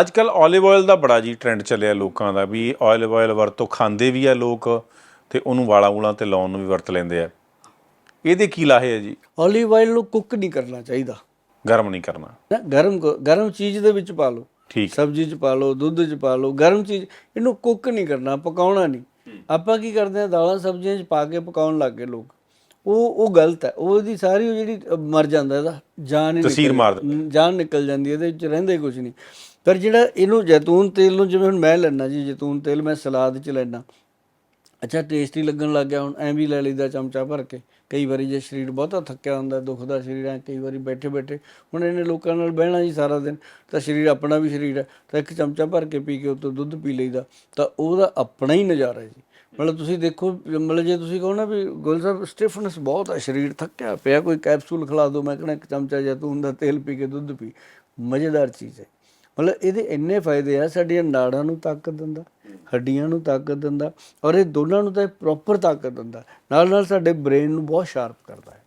ਅੱਜ ਕੱਲ 올ਿਵ ਆਇਲ ਦਾ ਬੜਾ ਜੀ ਟ੍ਰੈਂਡ ਚੱਲਿਆ ਲੋਕਾਂ ਦਾ ਵੀ 올ਿਵ ਆਇਲ ਵਰਤੋਂ ਖਾਂਦੇ ਵੀ ਆ ਲੋਕ ਤੇ ਉਹਨੂੰ ਵਾਲਾਂ ਵੂਲਾਂ ਤੇ ਲਾਉਣ ਨੂੰ ਵੀ ਵਰਤ ਲੈਂਦੇ ਆ। ਇਹਦੇ ਕੀ ਲਾਹੇ ਹੈ ਜੀ? 올ਿਵ ਆਇਲ ਨੂੰ ਕੁੱਕ ਨਹੀਂ ਕਰਨਾ ਚਾਹੀਦਾ। ਗਰਮ ਨਹੀਂ ਕਰਨਾ। ਨਾ ਗਰਮ ਗਰਮ ਚੀਜ਼ ਦੇ ਵਿੱਚ ਪਾ ਲਓ। ਠੀਕ। ਸਬਜ਼ੀ 'ਚ ਪਾ ਲਓ ਦੁੱਧ 'ਚ ਪਾ ਲਓ ਗਰਮ ਚੀਜ਼ ਇਹਨੂੰ ਕੁੱਕ ਨਹੀਂ ਕਰਨਾ ਪਕਾਉਣਾ ਨਹੀਂ। ਆਪਾਂ ਕੀ ਕਰਦੇ ਆ ਦਾਲਾਂ ਸਬਜ਼ੀਆਂ 'ਚ ਪਾ ਕੇ ਪਕਾਉਣ ਲੱਗ ਗਏ ਲੋਕ। ਉਹ ਉਹ ਗਲਤ ਹੈ। ਉਹ ਉਹਦੀ ਸਾਰੀ ਉਹ ਜਿਹੜੀ ਮਰ ਜਾਂਦਾ ਇਹਦਾ ਜਾਨ ਨਿਕਲ- ਜਾਨ ਨਿਕਲ ਜਾਂਦੀ ਇਹਦੇ ਵਿੱਚ ਰਹਿੰਦਾ ਹੀ ਕੁਝ ਨਹੀਂ। ਪਰ ਜਿਹੜਾ ਇਹਨੂੰ ਜੈਤੂਨ ਤੇਲ ਨੂੰ ਜਿਵੇਂ ਹੁਣ ਮੈਂ ਲੈਣਾ ਜੀ, ਜੈਤੂਨ ਤੇਲ ਮੈਂ ਸਲਾਦ 'ਚ ਲੈਣਾ ਅੱਛਾ ਟੇਸਟੀ ਲੱਗਣ ਲੱਗ ਗਿਆ, ਹੁਣ ਐਂ ਵੀ ਲੈ ਲਈਦਾ ਚਮਚਾ ਭਰ ਕੇ। ਕਈ ਵਾਰੀ ਜੇ ਸਰੀਰ ਬਹੁਤਾ ਥੱਕਿਆ ਹੁੰਦਾ ਦੁਖਦਾ ਸਰੀਰ ਐ, ਕਈ ਵਾਰੀ ਬੈਠੇ ਬੈਠੇ ਹੁਣ ਇਹਨੇ ਲੋਕਾਂ ਨਾਲ ਬਹਿਣਾ ਜੀ ਸਾਰਾ ਦਿਨ, ਤਾਂ ਸਰੀਰ ਆਪਣਾ ਵੀ ਸਰੀਰ ਹੈ। ਤਾਂ ਇੱਕ ਚਮਚਾ ਭਰ ਕੇ ਪੀ ਕੇ ਉੱਤੋਂ ਦੁੱਧ ਪੀ ਲਈਦਾ, ਤਾਂ ਉਹਦਾ ਆਪਣਾ ਹੀ ਨਜ਼ਾਰਾ ਜੀ। ਮਤਲਬ ਤੁਸੀਂ ਦੇਖੋ, ਮਤਲਬ ਜੇ ਤੁਸੀਂ ਕਹੋ ਨਾ ਵੀ ਗੁਲ ਸਾਹਿਬ ਸਟਿਫਨੈਸ ਬਹੁਤ ਹੈ, ਸਰੀਰ ਥੱਕਿਆ ਪਿਆ, ਕੋਈ ਕੈਪਸੂਲ ਖਿਲਾ ਦਿਓ, ਮੈਂ ਕਹਿੰਦਾ ਇੱਕ ਚਮਚਾ ਜੈਤੂਨ ਦਾ ਤੇਲ ਪੀ ਕੇ ਦੁੱਧ ਪੀ। ਮਜ਼ੇਦਾਰ ਚੀਜ਼ ਹੈ। ਮਤਲਬ ਇਹਦੇ ਇੰਨੇ ਫਾਇਦੇ ਆ, ਸਾਡੀਆਂ ਨਾੜਾਂ ਨੂੰ ਤਾਕਤ ਦਿੰਦਾ, ਹੱਡੀਆਂ ਨੂੰ ਤਾਕਤ ਦਿੰਦਾ ਔਰ ਇਹ ਦੋਨਾਂ ਨੂੰ ਤਾਂ ਪ੍ਰੋਪਰ ਤਾਕਤ ਦਿੰਦਾ। ਨਾਲ ਨਾਲ ਸਾਡੇ ਬ੍ਰੇਨ ਨੂੰ ਬਹੁਤ ਸ਼ਾਰਪ ਕਰਦਾ ਹੈ।